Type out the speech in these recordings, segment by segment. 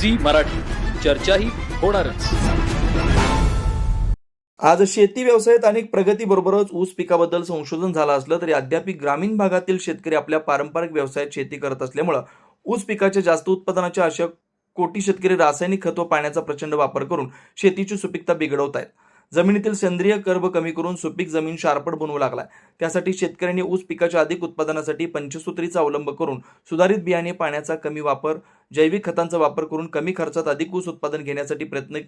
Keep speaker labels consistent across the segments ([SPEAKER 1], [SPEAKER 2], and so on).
[SPEAKER 1] Zee Marathi. चर्चाही होणारच.
[SPEAKER 2] आज शेती व्यवसायात अनेक प्रगतीबरोबरच ऊस पिकाबद्दल संशोधन झालं असलं तरी अद्याप ग्रामीण भागातील शेतकरी आपल्या पारंपरिक व्यवसायात शेती करत असल्यामुळं ऊस पिकाच्या जास्त उत्पादनाच्या आशा कोटी शेतकरी रासायनिक खत व पाण्याचा प्रचंड वापर करून शेतीची सुपीकता बिघडवत आहेत. जमिनीतील सेंद्रिय कर्ब कमी करून सुपीक जमीन शारपट बनवू लागलाय. त्यासाठी शेतकऱ्यांनी ऊस पिकाच्या अधिक उत्पादनासाठी पंचसूत्रीचा अवलंब करून सुधारित बियाणे पाण्याचा कमी वापर जैविक खतांचा वापर करून कमी खर्चात अधिक ऊस उत्पादन घेण्यासाठी प्रयत्न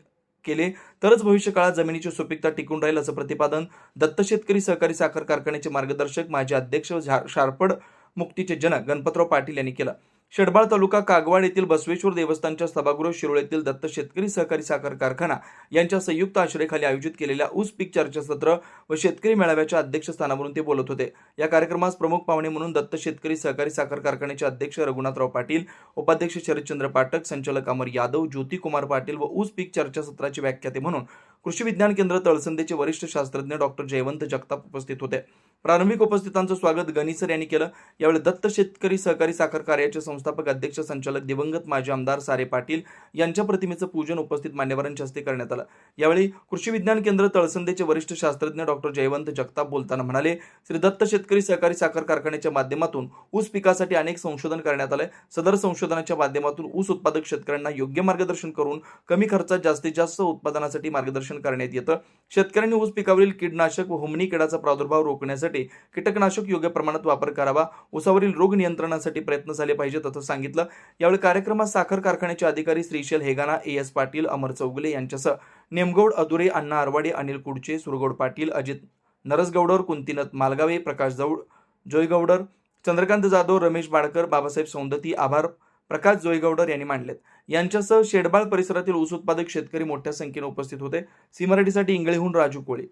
[SPEAKER 2] केले तरच भविष्य काळात जमिनीची सुपीकता टिकून राहील असं प्रतिपादन दत्त शेतकरी सहकारी साखर कारखान्याचे मार्गदर्शक माजी अध्यक्ष झा- शारपड मुक्तीचे जनक गणपतराव पाटील यांनी केलं. शेडबाळ तालुका कागवाड येथील बसवेश्वर देवस्थानच्या सभागृह शिरोळ येथील दत्त शेतकरी सहकारी साखर कारखाना यांच्या संयुक्त आश्रयखाली आयोजित केलेल्या ऊस पीक चर्चासत्र व शेतकरी मेळाव्याच्या अध्यक्षस्थानावरून ते बोलत होते. या कार्यक्रमास प्रमुख पाहुणे म्हणून दत्त शेतकरी सहकारी साखर कारखान्याचे अध्यक्ष रघुनाथराव पाटील उपाध्यक्ष शरदचंद्र पाठक संचालक अमर यादव ज्योती कुमार पाटील व ऊस पीक चर्चासत्राचे व्याख्याते म्हणून कृषी विज्ञान केंद्र तळसंदेचे वरिष्ठ शास्त्रज्ञ डॉक्टर जयवंत जगताप उपस्थित होते. प्रारंभिक उपस्थितांचं स्वागत गणिसर यांनी केलं. यावेळी दत्त शेतकरी सहकारी साखर कार्याचे संस्थापक अध्यक्ष संचालक दिवंगत माजी आमदार सारे पाटील यांच्या प्रतिमेचं पूजन उपस्थित मान्यवरांच्या हस्ते करण्यात आलं. यावेळी कृषी विज्ञान केंद्र तळसंदेचे वरिष्ठ शास्त्रज्ञ डॉक्टर जयवंत जगताप बोलताना म्हणाले श्री दत्त शेतकरी सहकारी साखर कारखान्याच्या माध्यमातून ऊस पिकासाठी अनेक संशोधन करण्यात आलंय. सदर संशोधनाच्या माध्यमातून ऊस उत्पादक शेतकऱ्यांना योग्य मार्गदर्शन करून कमी खर्चात जास्तीत जास्त उत्पादनासाठी मार्गदर्शन करण्यात येतं. शेतकऱ्यांनी ऊस पिकावरील कीटनाशक व हुमणी किडाचा प्रादुर्भाव रोखण्यासाठी कीटकनाशक योग्य प्रमाणात वापर करावा उसावरील रोग नियंत्रणासाठी प्रयत्न झाले पाहिजेत असं सांगितलं. यावेळी कार्यक्रमात साखर कारखान्याचे अधिकारी श्रीशैल हेगाना ए एस पाटील अमर चौगुले यांच्यासह नेमगौड अधुरे अण्णा आरवाडे अनिल कुडचे सुरगौड पाटील अजित नरसगौडर कुंतीनथ मालगावे प्रकाश जौड जोयगौडर चंद्रकांत जाधव रमेश बाडकर बाबासाहेब सौंदती आभार प्रकाश जोयगौडर यांनी मांडलेत. यांच्यासह शेडबाळ परिसरातील ऊस उत्पादक शेतकरी मोठ्या संख्येने उपस्थित होते. सीमराठीसाठी इंगळेहून राजू कोळी.